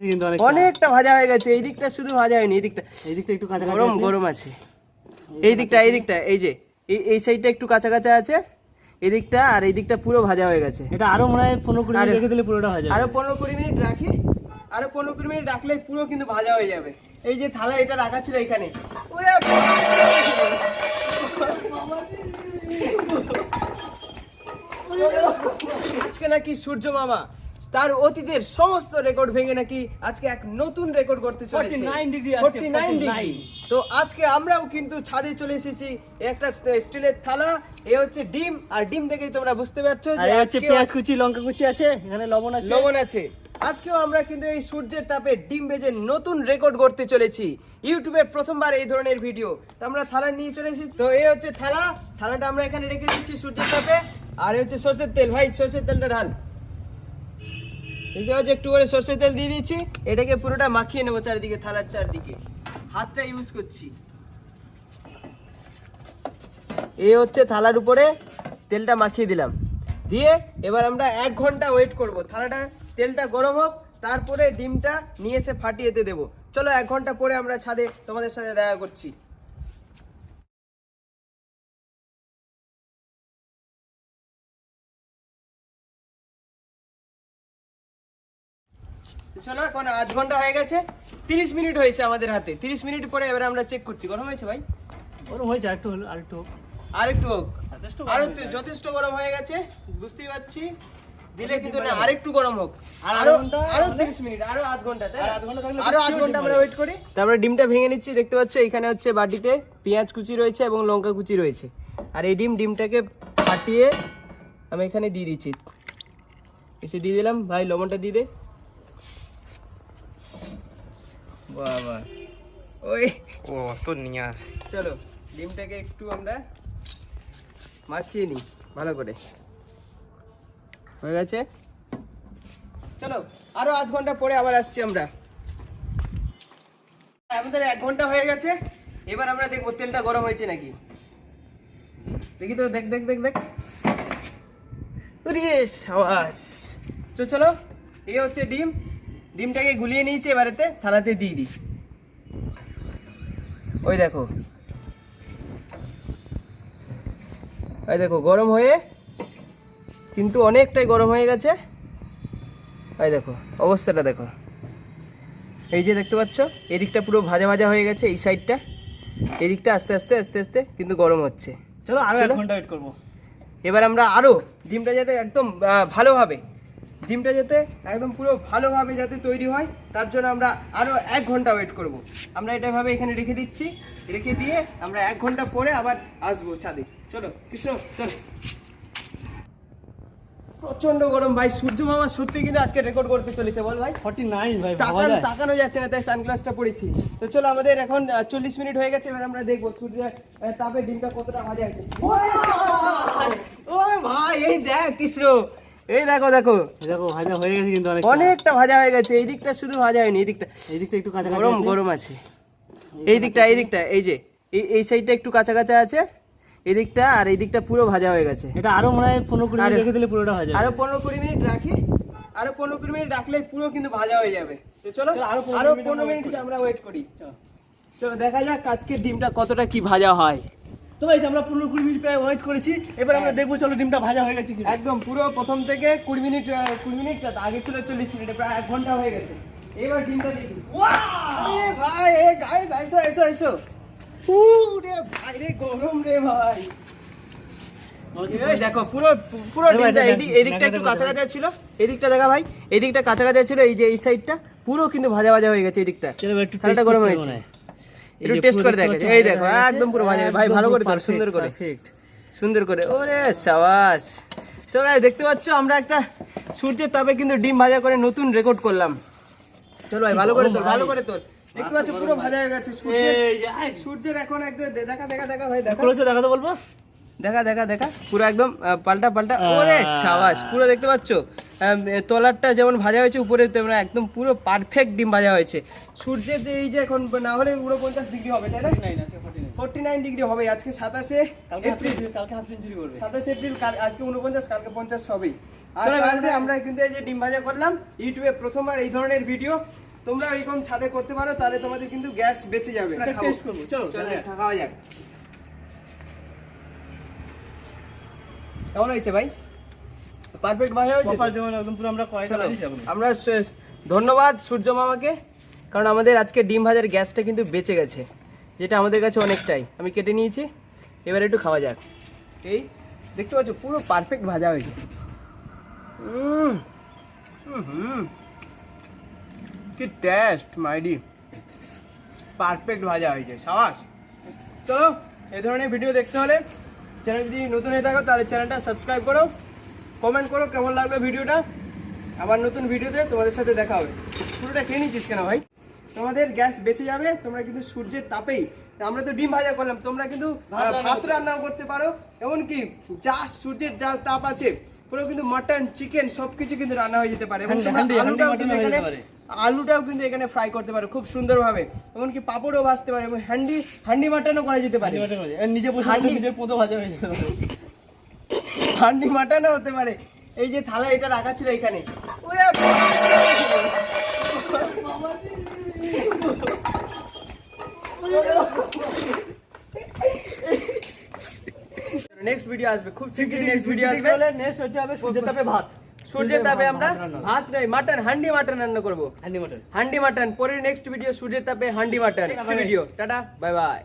অনেকটা। ভাজা হয়ে গেছে এই দিকটা শুধু ভাজা হয়নি এই দিকটা। এই দিকটা একটু কাঁচা গরম গরম আছে। এই দিকটা এই দিকটা এই যে এই এই সাইডটা একটু কাঁচা কাঁচা আছে এই দিকটা আর এই দিকটা পুরো ভাজা হয়ে গেছে। এটা আরও মনে হয় পনেরো কুড়ি মিনিট রেখে দিলে পুরোটা যাবে। আরও পনেরো কুড়ি মিনিট রাখি আরও পনেরো কুড়ি মিনিট রাখলে পুরো কিন্তু ভাজা হয়ে যাবে। এই যে থালা এটা রাখা ছিল এখানে। আজকে নাকি সূর্য মামা। তার অতীতের সমস্ত রেকর্ড ভেঙে নাকি আজকে এক নতুন রেকর্ড করতে চলেছে। 49 degree আজকে, 49 ডিগ্রি তো আজকে আমরাও কিন্তু ছাদে চলে এসেছি। একটা স্টিলের থালা এ হচ্ছে ডিম আর ডিম দেখেই তোমরা বুঝতে পারছ যে এই আজকেও- পেঁয়াজ কুচি লঙ্কা কুচি আছে এখানে লবণ আছে। লবণ আছে। আজকেও আমরা কিন্তু এই সূর্যের তাপে ডিম ভেজে নতুন রেকর্ড করতে চলেছি। ইউটিউবে প্রথমবার এই ধরনের ভিডিও তো আমরা থালা নিয়ে চলে এসেছি। তো এই হচ্ছে থালা। থালাটা আমরা এখানে রেখে দিচ্ছি সূর্যের তাপে। আর হচ্ছে সর্ষের তেল। ভাই সর্ষের তেলটা ঢাল। দেখতে পাচ্ছি একটু করে সর্ষের তেল দিয়ে দিচ্ছি এটাকে পুরোটা মাখিয়ে নেব চারিদিকে, থালার চারদিকে। হাতটা ইউজ করছি। এ হচ্ছে থালার উপরে তেলটা মাখিয়ে দিলাম। দিয়ে এবার আমরা এক ঘণ্টা ওয়েট করব। থালাটা, তেলটা গরম হোক, তারপরে ডিমটা নিয়ে এসে ফাটিয়েতে দেবো। চলো এক ঘণ্টা পরে আমরা ছাদে তোমাদের সাথে দেখা করছি। চলো এখন আধ ঘণ্টা হয়ে গেছে। তিরিশ মিনিট হয়েছে আমাদের হাতে। তিরিশ মিনিট পরে এবার আমরা চেক করছি। গরম হয়েছে ভাই? গরম হয়েছে আরেকটু হলো আরেকটু হোক। হোক। যথেষ্ট গরম আরও যথেষ্ট গরম হয়ে গেছে বুঝতেই পারছি। দিলে কিন্তু না আরেকটু গরম হোক। আর আরও আরও হলে? 30 মিনিট আরও আধ ঘণ্টা তাই আধ ঘণ্টা থাকলে আরও আধ ঘণ্টা আমরা ওয়েট করি। তারপরে ডিমটা ভেঙে নিচ্ছি দেখতে পাচ্ছ এখানে হচ্ছে বাটিতে পেঁয়াজ কুচি রয়েছে এবং লঙ্কা কুচি রয়েছে। আর এই ডিম ডিমটাকে ফাটিয়ে আমি এখানে দিয়ে দিচ্ছি। এসে দিয়ে দিলাম। ভাই লবণটা দিয়ে দে। বাবা। ওই। ও তো নিয়া। চলো ডিমটাকে একটু আমরা মাখিয়ে নিই ভালো করে। হয়ে গেছে? চলো আরও আধ ঘণ্টা পরে আবার আসছি আমরা। আমাদের এক ঘণ্টা হয়ে গেছে এবার আমরা দেখব তেলটা গরম হয়েছে নাকি। দেখি তো দেখ দেখ দেখ দেখ। সাবাস চলো এই হচ্ছে ডিম। ডিমটাকে গুলিয়ে নিয়েছি এবারেতে থালাতে দিয়ে দিই। ওই দেখো। ওই দেখো গরম হয়ে কিন্তু অনেকটাই গরম হয়ে গেছে। ওই দেখো অবস্থাটা দেখো। এই যে দেখতে পাচ্ছ এদিকটা পুরো ভাজা ভাজা হয়ে গেছে এই সাইডটা। এদিকটা আস্তে আস্তে আস্তে আস্তে কিন্তু গরম হচ্ছে। চলো আরও এক ঘণ্টা ওয়েট করব। এবার আমরা আরও ডিমটা যাতে একদম ভালোভাবে ডিমটা যাতে একদম পুরো ভালোভাবে যাতে তৈরি হয় তার জন্য আমরা আরও এক ঘণ্টা ওয়েট করব। আমরা এটা ভাবে এখানে রেখে দিচ্ছি। রেখে দিয়ে আমরা এক ঘণ্টা পরে আবার আসব ছাদে। চলো কৃষ্ণ চলো। প্রচণ্ড গরম ভাই সূর্য মামা সত্যি কিন্তু আজকে রেকর্ড করতে চলেছে বল ভাই? ফর্টি নাইন ভাই তাকানো তাকানো যাচ্ছে না তাই সানগ্লাসটা পড়েছি। তো চলো আমাদের এখন চল্লিশ মিনিট হয়ে গেছে এবার আমরা দেখব সূর্যের তাপে ডিমটা কতটা ভাজা হয়েছে! ওরে ভাই এই দেখ কৃষ্ণ। এই দেখো দেখো। দেখো ভাজা হয়ে গেছে কিন্তু অনেক অনেকটা ভাজা হয়ে গেছে এই দিকটা শুধু ভাজা হয়নি এই দিকটা। এই দিকটা একটু কাঁচা গরম কাঁচা গরম আছে। এই দিকটা এই দিকটা এই যে এই এই সাইডটা একটু কাঁচা কাঁচা আছে এই দিকটা আর এই দিকটা পুরো ভাজা হয়ে গেছে। এটা আরও মনে হয় পনেরো কুড়ি মিনিট রেখে দিলে পুরোটা যাবে। আরও পনেরো কুড়ি মিনিট রাখি আরও পনেরো কুড়ি মিনিট রাখলে পুরো কিন্তু ভাজা হয়ে যাবে। তো চলো আরও আরও পনেরো মিনিট আমরা ওয়েট করি। চলো দেখা যাক আজকের ডিমটা কতটা কি ভাজা হয়। তো ভাই আমরা পনেরো কুড়ি মিনিট প্রায় ওয়েট করেছি। এবার আমরা দেখব চলো ডিমটা ভাজা হয়ে গেছে একদম পুরো প্রথম থেকে কুড়ি মিনিট কুড়ি মিনিট আগে ছিল চল্লিশ মিনিট প্রায় এক ঘণ্টা হয়ে গেছে। এবার ডিমটা দেখি ভাই এ গাইস উ রে ভাই রে গরম রে ভাই। এই দেখো পুরো পুরো ডিমটা এদিক এদিকটা একটু। কাঁচা ছিল এদিকটা দেখা ভাই এদিকটা কাঁচা ছিল এই যে এই সাইডটা পুরো কিন্তু ভাজা ভাজা হয়ে গেছে এদিকটা। একটু গরম হয়েছে। হয়। এই একটু টেস্ট করে দেখতে দেখো পাচ্ছ এই দেখো একদম পুরো ভাজা ভাই ভালো করে সুন্দর করে। সুন্দর করে ওরে সাবাস। তো গাইস দেখতে পাচ্ছ আমরা একটা সূর্যের তবে কিন্তু ডিম ভাজা করে নতুন রেকর্ড করলাম। চলো ভাই ভালো করে তোর ভালো করে তোর দেখতে পাচ্ছ পুরো ভাজা হয়ে গেছে। সূর্যের এখন একদম দেখা দেখা দেখা ভাই দেখা। এ দেখাতে বলব? দেখা দেখা দেখা। পুরো একদম পাল্টা পাল্টা। ওরে সাবাস পুরো দেখতে পাচ্ছ? তলারটা যেমন ভাজা হয়েছে উপরে তেমন একদম পুরো পারফেক্ট ডিম ভাজা হয়েছে। সূর্যের যে এই যে এখন না হলে উনপঞ্চাশ ডিগ্রি হবে তাই না? ফোর্টি নাইন ডিগ্রি হবে আজকে সাতাশে এপ্রিল। কালকে হাফ সেঞ্চুরি করবে। সাতাশে এপ্রিল আজকে উনপঞ্চাশ কালকে পঞ্চাশ হবেই। আর আমরা কিন্তু এই যে ডিম ভাজা করলাম ইউটিউবে প্রথমবার এই ধরনের ভিডিও তোমরা এরকম ছাদে করতে পারো তাহলে তোমাদের কিন্তু গ্যাস বেঁচে যাবে। টেস্ট করব চলো চলো চলো খাওয়া যাক। কেমন হয়েছে ভাই? পারফেক্ট ভাই হয়েছে একদম পুরো আমরা। আমরা ধন্যবাদ সূর্য মামাকে কারণ আমাদের আজকে ডিম ভাজার গ্যাসটা কিন্তু বেঁচে গেছে যেটা আমাদের কাছে অনেকটাই আমি কেটে নিয়েছি এবার একটু খাওয়া যাক। এই দেখতে পাচ্ছ পুরো পারফেক্ট ভাজা হয়েছে। কি টেস্ট মাইডি পারফেক্ট ভাজা হয়েছে সাবাস। চলো এই ধরনের ভিডিও দেখতে হলে চ্যানেল যদি নতুন হয়ে থাকো তাহলে চ্যানেলটা সাবস্ক্রাইব করো। কমেন্ট করো কেমন লাগল ভিডিওটা। আবার নতুন ভিডিওতে তোমাদের সাথে দেখা হবে। পুরোটা খেয়ে নিচ্ছিস কেন ভাই? তোমাদের গ্যাস বেঁচে যাবে তোমরা কিন্তু সূর্যের তাপেই। আমরা তো ডিম ভাজা করলাম তোমরা কিন্তু ভাত রান্নাও করতে পারো। এমনকি যা সূর্যের যা তাপ আছে পুরো কিন্তু মাটন চিকেন সবকিছু কিন্তু রান্না হয়ে যেতে পারে। এবং এখানে। আলুটাও কিন্তু এখানে ফ্রাই করতে পারো খুব সুন্দরভাবে। এমনকি পাপড়ও ভাজতে পারে এবং হ্যান্ডি হান্ডি মাটনও করা যেতে পারে। নিজে নিজের পোতো ভাজা হয়েছে হান্ডি মাটনও হতে পারে। এই যে থালা এটা রাখা ছিল এখানে। নেক্সট ভিডিও আসবে। খুব শীঘ্রই নেক্সট ভিডিও আসবে। নেক্সট হচ্ছে হবে সূর্যের তাপে ভাত। সূর্যের তাপে আমরা ভাত। নয় মাটন হান্ডি মাটন রান্না করব। হান্ডি মাটন। হান্ডি মাটন পরের নেক্সট ভিডিও সূর্যের তাপে handi mutton. Next video tata bye bye